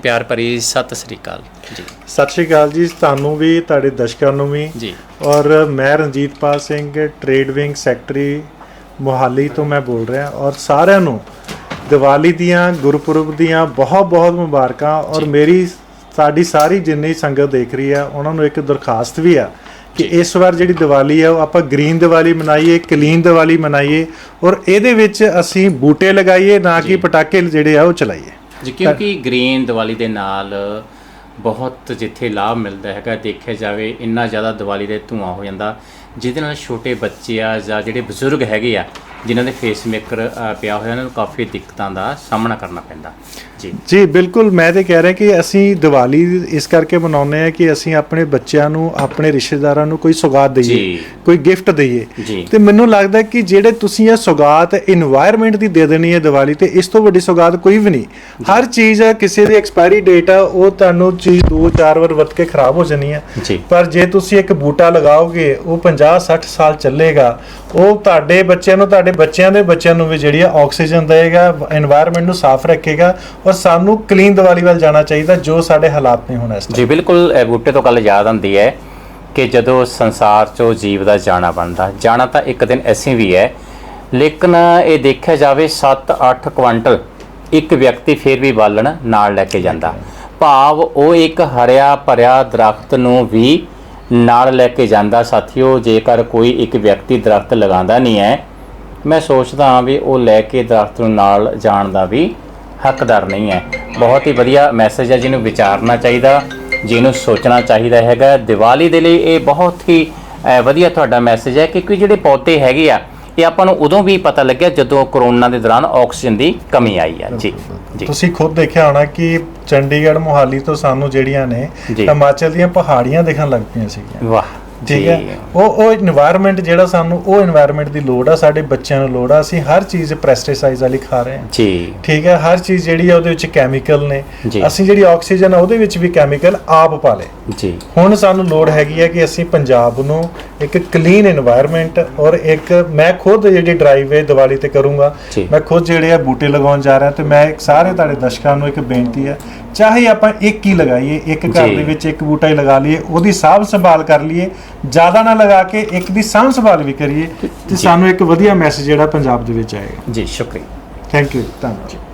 ਪਿਆਰ ਭਰੀ ਸਤਿ ਸ੍ਰੀ ਅਕਾਲ ਜੀ। ਸਤਿ ਸ਼੍ਰੀ ਅਕਾਲ ਜੀ ਤੁਹਾਨੂੰ ਵੀ ਤੁਹਾਡੇ ਦਰਸ਼ਕਾਂ ਨੂੰ ਵੀ। ਜੀ। ਔਰ ਮੈਂ Ranjitpal Singh trade wing secretary Mohali ਤੋਂ ਮੈਂ ਬੋਲ ਰਿਹਾ। ਔਰ ਸਾਰਿਆਂ ਨੂੰ ਦੀਵਾਲੀ ਦੀਆਂ ਗੁਰਪੁਰਬ ਦੀਆਂ ਬਹੁਤ ਬਹੁਤ ਮੁਬਾਰਕਾਂ। ਔਰ ਮੇਰੀ ਸਾਡੀ ਸਾਰੀ ਜਿੰਨੀ ਸੰਗਤ ਦੇਖ ਰਹੀ ਆ ਉਹਨਾਂ ਨੂੰ ਇੱਕ ਦਰਖਾਸਤ ਵੀ ਆ ਕਿ ਇਸ ਵਾਰ ਜਿਹੜੀ ਦੀਵਾਲੀ ਆ ਉਹ ਆਪਾਂ ਗ੍ਰੀਨ ਦੀਵਾਲੀ ਮਨਾਈਏ ਕਲੀਨ ਦੀਵਾਲੀ ਮਨਾਈਏ। ਔਰ ਇਹਦੇ ਵਿੱਚ ਅਸੀਂ ਬੂਟੇ ਲਗਾਈਏ ਨਾ ਕਿ ਪਟਾਕੇ ਜਿਹੜੇ ਆ ਉਹ ਚਲਾਈਏ। ਜੀ, ਕਿਉਂਕਿ ਗ੍ਰੀਨ ਦੀਵਾਲੀ ਦੇ ਨਾਲ ਬਹੁਤ ਜਿੱਥੇ ਲਾਭ ਮਿਲਦਾ ਹੈਗਾ, ਦੇਖਿਆ ਜਾਵੇ, ਇੰਨਾ ਜ਼ਿਆਦਾ ਦੀਵਾਲੀ ਦੇ ਧੂਆਂ ਹੋ ਜਾਂਦਾ। ਜਿਹਦੇ ਨਾਲ ਛੋਟੇ ਬੱਚੇ ਆ ਜਾਂ ਜਿਹੜੇ ਬਜ਼ੁਰਗ ਹੈਗੇ ਆ, ਜਿਨ੍ਹਾਂ ਦੇ ਫੇਸ ਮੇਕਰ ਪਿਆ ਹੋਇਆ, ਉਹਨਾਂ ਨੂੰ ਕਾਫੀ ਦਿੱਕਤਾਂ ਦਾ ਸਾਹਮਣਾ ਕਰਨਾ ਪੈਂਦਾ। ਜੀ। ਜੀ ਬਿਲਕੁਲ। ਮੈਂ ਤੇ ਕਹਿ ਰਿਹਾ ਕਿ ਅਸੀਂ ਦੀਵਾਲੀ ਇਸ ਕਰਕੇ ਮਨਾਉਂਦੇ ਆ ਕਿ ਅਸੀਂ ਆਪਣੇ ਬੱਚਿਆਂ ਨੂੰ ਆਪਣੇ ਰਿਸ਼ਤੇਦਾਰਾਂ ਨੂੰ ਕੋਈ ਸੁਗਾਤ ਦਈਏ ਕੋਈ ਗਿਫਟ ਦਈਏ। ਤੇ ਮੈਨੂੰ ਲੱਗਦਾ ਕਿ ਜਿਹੜੇ ਤੁਸੀਂ ਇਹ ਸੁਗਾਤ এনवायरमेंट ਦੀ ਦੇ ਦੇਣੀ ਹੈ ਦੀਵਾਲੀ ਤੇ ਇਸ ਤੋਂ ਵੱਡੀ ਸੁਗਾਤ ਕੋਈ ਵੀ ਨਹੀਂ। ਹਰ ਚੀਜ਼ ਆ ਕਿਸੇ ਦੀ ਐਕਸਪਾਇਰੀ ਡੇਟ ਆ ਉਹ ਤੁਹਾਨੂੰ ਚੀਜ਼ 2-4 ਵਾਰ ਵਰਤ ਕੇ ਖਰਾਬ ਹੋ ਜਾਣੀ ਹੈ। ਪਰ ਜੇ ਤੁਸੀਂ ਇੱਕ ਬੂਟਾ ਲਗਾਓਗੇ ਉਹ 50-60 ਸਾਲ ਚੱਲੇਗਾ। ਉਹ ਤੁਹਾਡੇ ਬੱਚਿਆਂ ਨੂੰ ਤੁਹਾਡੇ ਬੱਚਿਆਂ ਦੇ ਬੱਚਿਆਂ ਨੂੰ ਵੀ ਜਿਹੜੀ ਆ ਆਕਸੀਜਨ ਦੇਗਾ এনवायरमेंट ਨੂੰ ਸਾਫ਼ ਰੱਖੇਗਾ ਸਾਨੂੰ ਕਲੀਨ ਦੀਵਾਲੀ ਵੱਲ ਜਾਣਾ ਚਾਹੀਦਾ, ਜੋ ਸਾਡੇ ਹਾਲਾਤ ਨੇ ਹੁਣ ਇਸ ਜੀ ਬਿਲਕੁਲ, ਇਹ ਬੂਟੇ ਤੋਂ ਗੱਲ ਯਾਦ ਆਉਂਦੀ ਹੈ ਕਿ ਜਦੋਂ ਸੰਸਾਰ 'ਚੋਂ ਜੀਵ ਦਾ ਜਾਣਾ ਬਣਦਾ, ਜਾਣਾ ਤਾਂ ਇੱਕ ਦਿਨ ਐਸੀ ਵੀ ਹੈ, ਲੇਕਿਨ ਇਹ ਦੇਖਿਆ ਜਾਵੇ 7-8 ਕੁਆਂਟਲ ਇੱਕ ਵਿਅਕਤੀ ਫਿਰ ਵੀ ਬਾਲਣ ਨਾਲ ਲੈ ਕੇ ਜਾਂਦਾ। ਭਾਵ ਉਹ ਇੱਕ ਹਰਿਆ ਭਰਿਆ ਦਰਖਤ ਨੂੰ ਵੀ ਨਾਲ ਲੈ ਕੇ ਜਾਂਦਾ। ਸਾਥੀਓ, ਜੇਕਰ ਕੋਈ ਇੱਕ ਵਿਅਕਤੀ ਦਰਖਤ ਲਗਾਉਂਦਾ ਨਹੀਂ ਹੈ, ਮੈਂ ਸੋਚਦਾ ਹਾਂ ਵੀ ਉਹ ਲੈ ਕੇ ਦਰਖਤ ਨੂੰ ਨਾਲ ਜਾਣ ਦਾ ਵੀ ਹੱਕਦਾਰ ਨਹੀਂ ਹੈ। ਬਹੁਤ ਹੀ ਵਧੀਆ ਮੈਸੇਜ ਹੈ ਜਿਹਨੂੰ ਵਿਚਾਰਨਾ ਚਾਹੀਦਾ ਜਿਹਨੂੰ ਸੋਚਣਾ ਚਾਹੀਦਾ ਹੈਗਾ। ਦੀਵਾਲੀ ਦੇ ਲਈ ਇਹ ਬਹੁਤ ਹੀ ਵਧੀਆ ਤੁਹਾਡਾ ਮੈਸੇਜ ਹੈ ਕਿਉਂਕਿ ਜਿਹੜੇ ਪੌਦੇ ਹੈਗੇ ਆ ਇਹ ਆਪਾਂ ਨੂੰ ਉਦੋਂ ਵੀ ਪਤਾ ਲੱਗਿਆ ਜਦੋਂ ਕਰੋਨਾ ਦੇ ਦੌਰਾਨ ਆਕਸੀਜਨ ਦੀ ਕਮੀ ਆਈ ਆ। ਜੀ ਜੀ। ਤੁਸੀਂ ਖੁਦ ਦੇਖਿਆ ਹੋਣਾ ਕਿ ਚੰਡੀਗੜ੍ਹ ਮੋਹਾਲੀ ਤੋਂ ਸਾਨੂੰ ਜਿਹੜੀਆਂ ਨੇ। ਹਿਮਾਚਲ ਦੀਆਂ ਪਹਾੜੀਆਂ ਦਿਖਣ ਲੱਗ ਪਈਆਂ ਸੀਗੀਆਂ। ਵਾਹ। ਠੀਕ ਹੈ? ਉਹ ਉਹ এনवायरमेंट ਜਿਹੜਾ ਸਾਨੂੰ ਉਹ এনवायरमेंट ਦੀ ਲੋੜ ਆ ਸਾਡੇ ਬੱਚਿਆਂ ਨੂੰ ਲੋੜ ਆ ਅਸੀਂ ਹਰ ਚੀਜ਼ ਪੈਸਟੀਸਾਈਡਸ ਵਾਲੀ ਖਾ ਰਹੇ ਹਾਂ। ਜੀ। ਠੀਕ ਹੈ? ਹਰ ਚੀਜ਼ ਜਿਹੜੀ ਆ ਉਹਦੇ ਵਿੱਚ ਕੈਮੀਕਲ ਨੇ। ਅਸੀਂ ਜਿਹੜੀ ਆਕਸੀਜਨ ਆ ਉਹਦੇ ਵਿੱਚ ਵੀ ਕੈਮੀਕਲ ਆਪ ਪਾ ਲੇ ਜੀ। ਹੁਣ ਸਾਨੂੰ ਲੋੜ ਹੈਗੀ ਹੈ ਕਿ ਅਸੀਂ ਪੰਜਾਬ ਨੂੰ ਇੱਕ ਕਲੀਨ এনवायरमेंट ਔਰ ਇੱਕ ਮੈਂ ਖੁਦ ਜਿਹੜੀ ਡਰਾਈਵੇ ਦੀਵਾਲੀ ਤੇ ਕਰੂੰਗਾ ਮੈਂ ਖੁਦ ਜਿਹੜੇ ਆ ਬੂਟੇ ਲਗਾਉਣ ਜਾ ਰਿਹਾ ਤੇ ਮੈਂ ਇੱਕ ਸਾਰੇ ਤੁਹਾਡੇ ਦਰਸ਼ਕਾਂ ਨੂੰ ਇੱਕ ਬੇਨਤੀ ਹੈ ਚਾਹੇ ਆਪਾਂ ਇੱਕ ਹੀ ਲਗਾਈਏ ਇੱਕ ਘਰ ਦੇ ਵਿੱਚ ਇੱਕ ਬੂਟਾ ਹੀ ਲਗਾ ਲਈਏ ਉਹਦੀ ਸਾਂਭ ਸੰਭਾਲ ਕਰ ਲਈਏ ਜ਼ਿਆਦਾ ਨਾ ਲਗਾ ਕੇ ਇੱਕ ਦੀ ਸਾਂਭ ਸੰਭਾਲ ਵੀ ਕਰੀਏ ਤੇ ਸਾਨੂੰ ਇੱਕ ਵਧੀਆ ਮੈਸੇਜ ਜਿਹੜਾ ਪੰਜਾਬ ਦੇ ਵਿੱਚ ਆਏਗਾ। ਜੀ ਸ਼ੁਕਰੀਆ। ਥੈਂਕ ਯੂ ਧੰਨਵਾਦ।